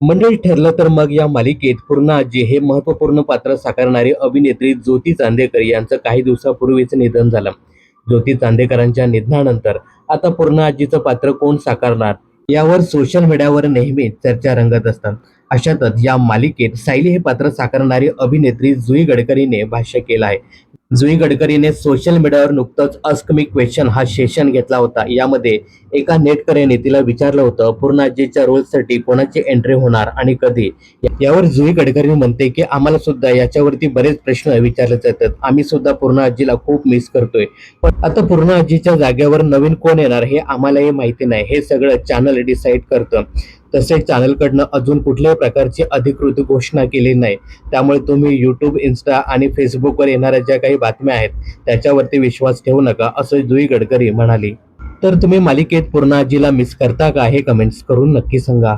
मंडळी ठरलं तर मग या मालिकेत पूर्ण आजी हे महत्त्वपूर्ण पात्र साकारणारी अभिनेत्री ज्योती चांदेकर यांचं काही दिवसापूर्वीच निधन झालं. ज्योती चांदेकरांच्या निधनानंतर आता पूर्ण आजीचं पात्र कोण साकारणार यावर सोशल मीडियावर नेहमी चर्चा रंगत असतात. अशातच या मालिकेत सायली हे पात्र साकारणारी अभिनेत्री जुई गडकरीने भाष्य केलं आहे. जुई गडकरीने सोशल मीडियावर नुकतंच अस्क मी क्वेश्चन हा सेशन घेतला होता. यामध्ये एका नेटकऱ्याने तिला विचारलं होतं पूर्णाजीच्या रोलसाठी कोणाची एंट्री होणार आणि कधी? यावर जुई गडकरी म्हणते की आम्हाला सुद्धा याच्यावरती बरेच प्रश्न विचारले जातात आम्ही सुद्धा पूर्णाजीला खूप मिस करतोय. पण आता पूर्ण आजीच्या जागेवर नवीन कोण येणार हे आम्हालाही माहिती नाही. हे सगळं चॅनल डिसाईड करतं. तसेच चॅनलकडनं अजून कुठल्याही प्रकारची अधिकृत घोषणा केली नाही. त्यामुळे तुम्ही यूट्यूब इन्स्टा आणि फेसबुकवर येणाऱ्या ज्या काही बातम्या आहेत त्याच्यावरती विश्वास ठेवू नका असं जुई गडकरी म्हणाली. तर तुम्ही मालिकेत पूर्णाजीला मिस करता का हे कमेंट्स करून नक्की सांगा.